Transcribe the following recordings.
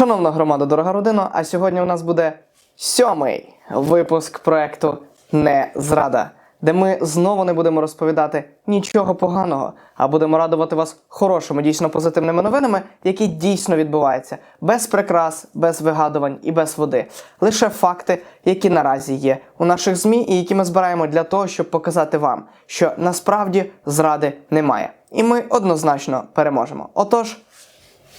Шановна громада, дорога родина, а сьогодні у нас буде сьомий випуск проекту Не зрада, де ми знову не будемо розповідати нічого поганого, а будемо радувати вас хорошими, дійсно позитивними новинами, які дійсно відбуваються, без прикрас, без вигадувань і без води. Лише факти, які наразі є у наших ЗМІ, і які ми збираємо для того, щоб показати вам, що насправді зради немає. І ми однозначно переможемо. Отож.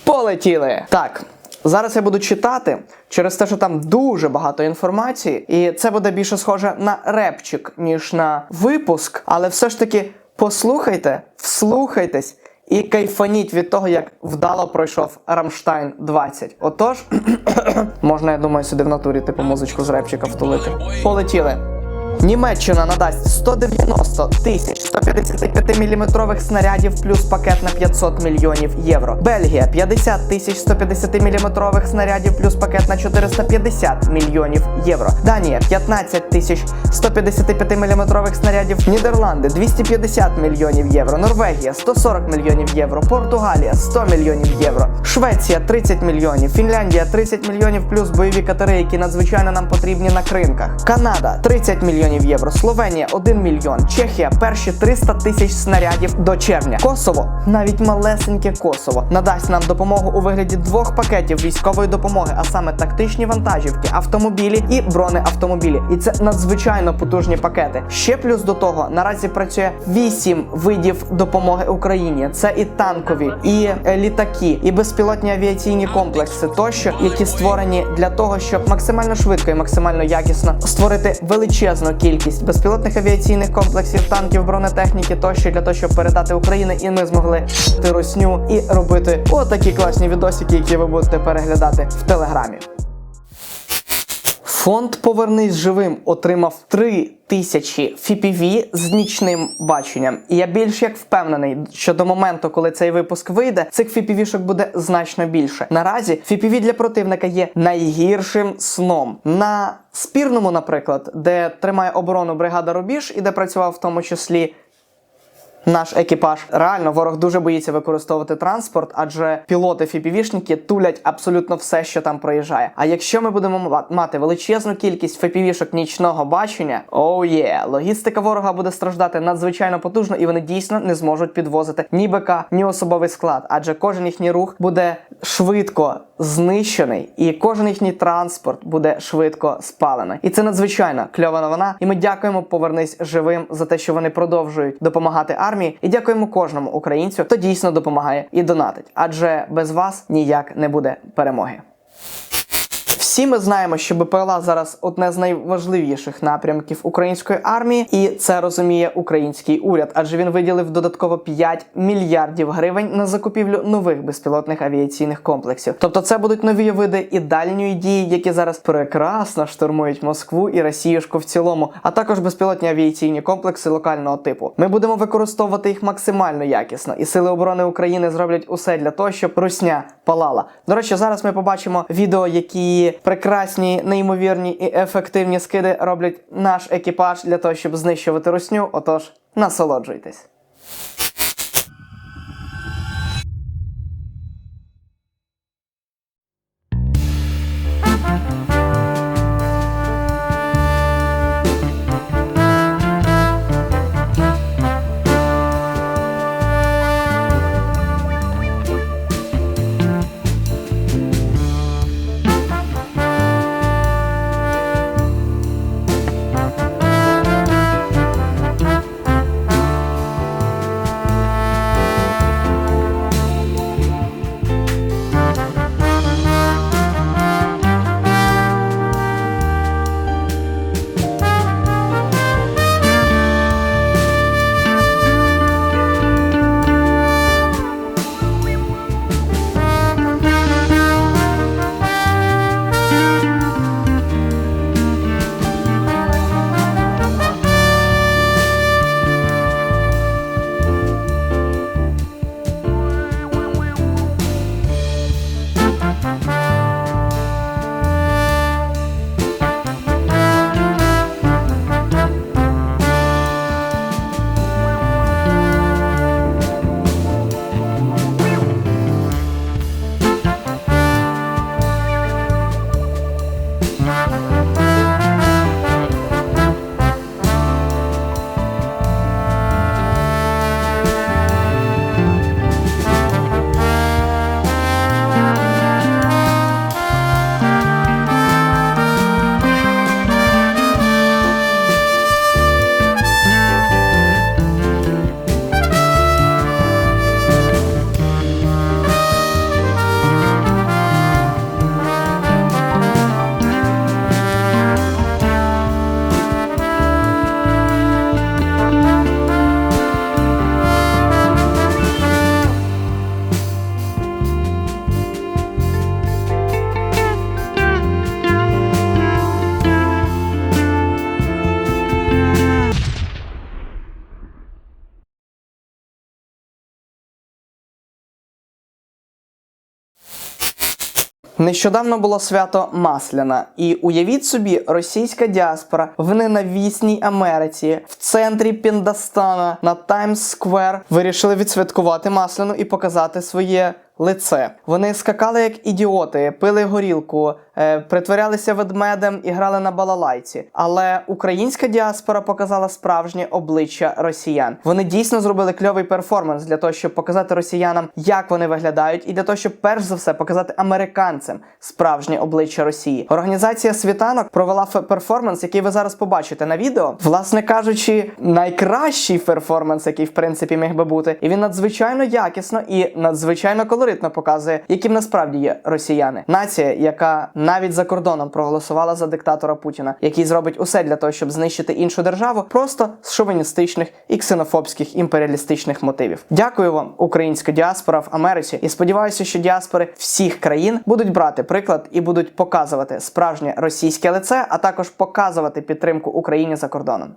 Полетіли! Так, зараз я буду читати через те, що там дуже багато інформації, і це буде більше схоже на репчик, ніж на випуск. Але все ж таки послухайте, вслухайтесь і кайфаніть від того, як вдало пройшов Рамштайн 20. Отож, можна, я думаю, сюди в натурі типу музичку з репчика втулити. Полетіли! Німеччина надасть 190 тисяч 155 мм снарядів плюс пакет на 500 мільйонів євро. Бельгія 50 тисяч 150 мм снарядів плюс пакет на 450 мільйонів євро. Данія 15 тисяч 155 мм снарядів. Нідерланди 250 мільйонів євро. Норвегія 140 мільйонів євро. Португалія 100 мільйонів євро. Швеція 30 мільйонів. Фінляндія 30 мільйонів плюс бойові катери, які надзвичайно нам потрібні на кринках. Канада 30 мільйонів євро. Словенія 1 мільйон. Чехія перші 300 тисяч снарядів до червня. Косово, навіть малесеньке Косово, надасть нам допомогу у вигляді двох пакетів військової допомоги, а саме тактичні вантажівки, автомобілі і бронеавтомобілі. І це надзвичайно потужні пакети. Ще плюс до того наразі працює 8 видів допомоги Україні. Це і танкові, і е, літаки, і безпілотні авіаційні комплекси, тощо, які створені для того, щоб максимально швидко і максимально якісно створити величезну кількість безпілотних авіаційних комплексів, танків, бронетехніки тощо для того, щоб передати Україні, і ми змогли ти русню і робити отакі класні відосики, які ви будете переглядати в телеграмі. Фонд Повернись живим отримав 3 тисячі FPV з нічним баченням. І я більш як впевнений, що до моменту, коли цей випуск вийде, цих FPV-шок буде значно більше. Наразі FPV для противника є найгіршим сном. На спірному, наприклад, де тримає оборону бригада Рубіж і де працював в тому числі наш екіпаж. Реально, ворог дуже боїться використовувати транспорт, адже пілоти фіпівішники тулять абсолютно все, що там проїжджає. А якщо ми будемо мати величезну кількість фіпівішок нічного бачення, оу є, логістика ворога буде страждати надзвичайно потужно, і вони дійсно не зможуть підвозити ні БК, ні особовий склад, адже кожен їхній рух буде швидко знищений, і кожен їхній транспорт буде швидко спалений. І це надзвичайно кльова новина. І ми дякуємо повернись живим за те, що вони продовжують допомагати армії. І дякуємо кожному українцю, хто дійсно допомагає і донатить. Адже без вас ніяк не буде перемоги. Всі ми знаємо, що БПЛА зараз одне з найважливіших напрямків української армії, і це розуміє український уряд, адже він виділив додатково 5 мільярдів гривень на закупівлю нових безпілотних авіаційних комплексів. Тобто, це будуть нові види і дальньої дії, які зараз прекрасно штурмують Москву і Росіюшку в цілому, а також безпілотні авіаційні комплекси локального типу. Ми будемо використовувати їх максимально якісно, і сили оборони України зроблять усе для того, щоб русня палала. До речі, зараз ми побачимо відео, які прекрасні, неймовірні і ефективні скиди роблять наш екіпаж для того, щоб знищувати русню. Отож, насолоджуйтесь. Нещодавно було свято Масляна, і уявіть собі, російська діаспора в ненавісній Америці в центрі Піндастана на Таймс Сквер вирішили відсвяткувати Масляну і показати своє лице. Вони скакали як ідіоти, пили горілку, е, притворялися ведмедем і грали на балалайці. Але українська діаспора показала справжнє обличчя росіян. Вони дійсно зробили кльовий перформанс для того, щоб показати росіянам, як вони виглядають, і для того, щоб перш за все показати американцям справжнє обличчя Росії. Організація світанок провела перформанс, який ви зараз побачите на відео. Власне кажучи, найкращий перформанс, який в принципі міг би бути, і він надзвичайно якісно і надзвичайно колоритно показує, яким насправді є росіяни. Нація, яка навіть за кордоном проголосувала за диктатора Путіна, який зробить усе для того, щоб знищити іншу державу, просто з шовіністичних і ксенофобських імперіалістичних мотивів. Дякую вам, українська діаспора в Америці, і сподіваюся, що діаспори всіх країн будуть брати приклад і будуть показувати справжнє російське лице, а також показувати підтримку Україні за кордоном.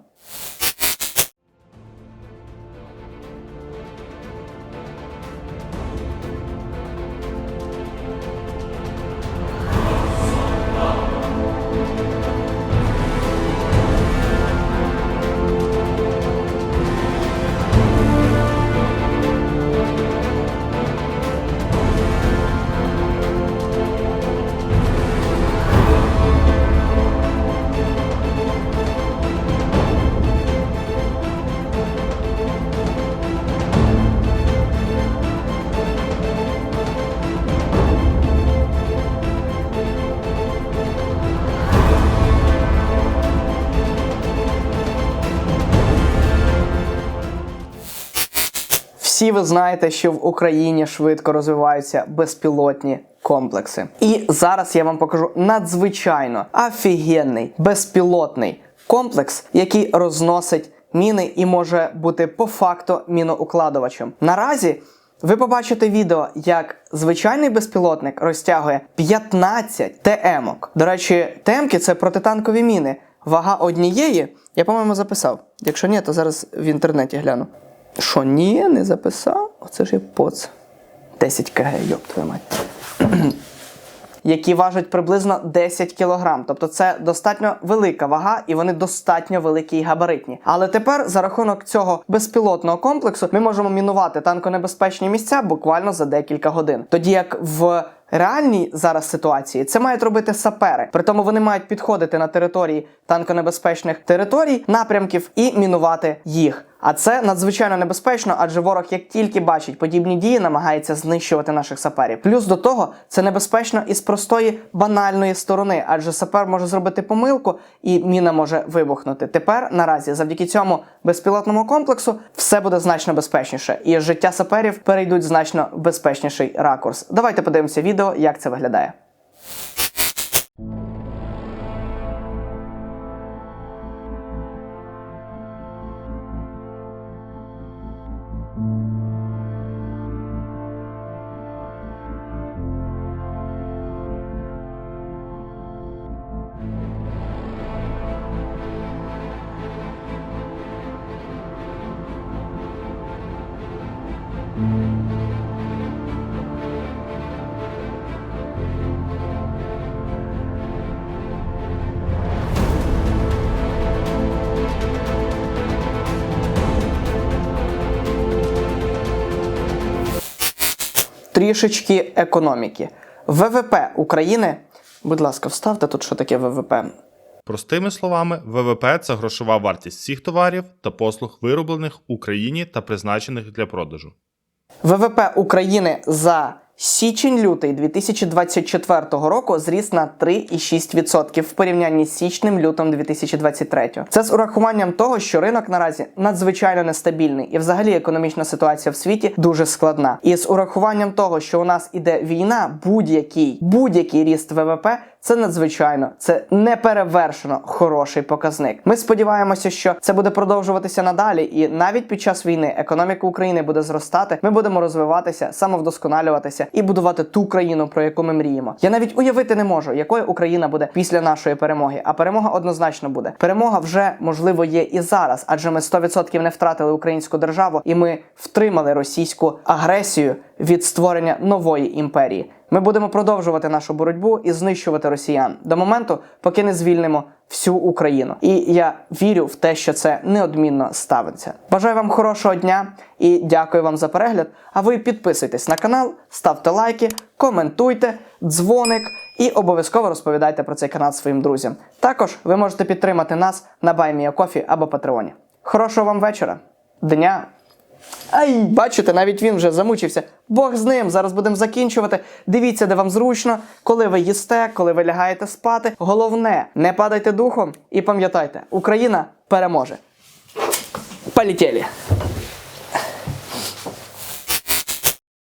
Всі ви знаєте, що в Україні швидко розвиваються безпілотні комплекси. І зараз я вам покажу надзвичайно офігенний безпілотний комплекс, який розносить міни і може бути по факту міноукладувачем. Наразі ви побачите відео, як звичайний безпілотник розтягує 15 ТМ-ок. До речі, ТМ-ки – це протитанкові міни. Вага однієї, я, по-моєму, записав. Якщо ні, то зараз в інтернеті гляну. Що, ні, не записав? Оце ж є поц. 10 кг, йоп твою мать. Які важать приблизно 10 кг. Тобто це достатньо велика вага, і вони достатньо великі і габаритні. Але тепер за рахунок цього безпілотного комплексу ми можемо мінувати танконебезпечні місця буквально за декілька годин. Тоді як в реальній зараз ситуації це мають робити сапери. Притому вони мають підходити на території танконебезпечних територій, напрямків і мінувати їх. А це надзвичайно небезпечно, адже ворог, як тільки бачить подібні дії, намагається знищувати наших саперів. Плюс до того, це небезпечно із простої банальної сторони, адже сапер може зробити помилку і міна може вибухнути. Тепер наразі, завдяки цьому безпілотному комплексу, все буде значно безпечніше, і життя саперів перейдуть в значно безпечніший ракурс. Давайте подивимося відео, як це виглядає. Трішечки економіки. ВВП України. Будь ласка, вставте тут, що таке ВВП. Простими словами, ВВП це грошова вартість всіх товарів та послуг, вироблених в Україні та призначених для продажу. ВВП України за січень-лютий 2024 року зріс на 3,6% в порівнянні з січнем-лютом 2023. Це з урахуванням того, що ринок наразі надзвичайно нестабільний, і взагалі економічна ситуація в світі дуже складна. І з урахуванням того, що у нас іде війна, будь-який будь-який ріст ВВП це надзвичайно, це неперевершено хороший показник. Ми сподіваємося, що це буде продовжуватися надалі, і навіть під час війни економіка України буде зростати. Ми будемо розвиватися, самовдосконалюватися і будувати ту країну, про яку ми мріємо. Я навіть уявити не можу, якою Україна буде після нашої перемоги. А перемога однозначно буде. Перемога вже можливо є і зараз, адже ми 100% не втратили українську державу, і ми втримали російську агресію від створення нової імперії. Ми будемо продовжувати нашу боротьбу і знищувати росіян до моменту, поки не звільнимо всю Україну. І я вірю в те, що це неодмінно ставиться. Бажаю вам хорошого дня і дякую вам за перегляд. А ви підписуйтесь на канал, ставте лайки, коментуйте, дзвоник і обов'язково розповідайте про цей канал своїм друзям. Також ви можете підтримати нас на BuyMeACoffee або Патреоні. Хорошого вам вечора, дня. Ай, бачите, навіть він вже замучився. Бог з ним. Зараз будемо закінчувати. Дивіться, де вам зручно, коли ви їсте, коли ви лягаєте спати. Головне, не падайте духом і пам'ятайте, Україна переможе. Полетіли!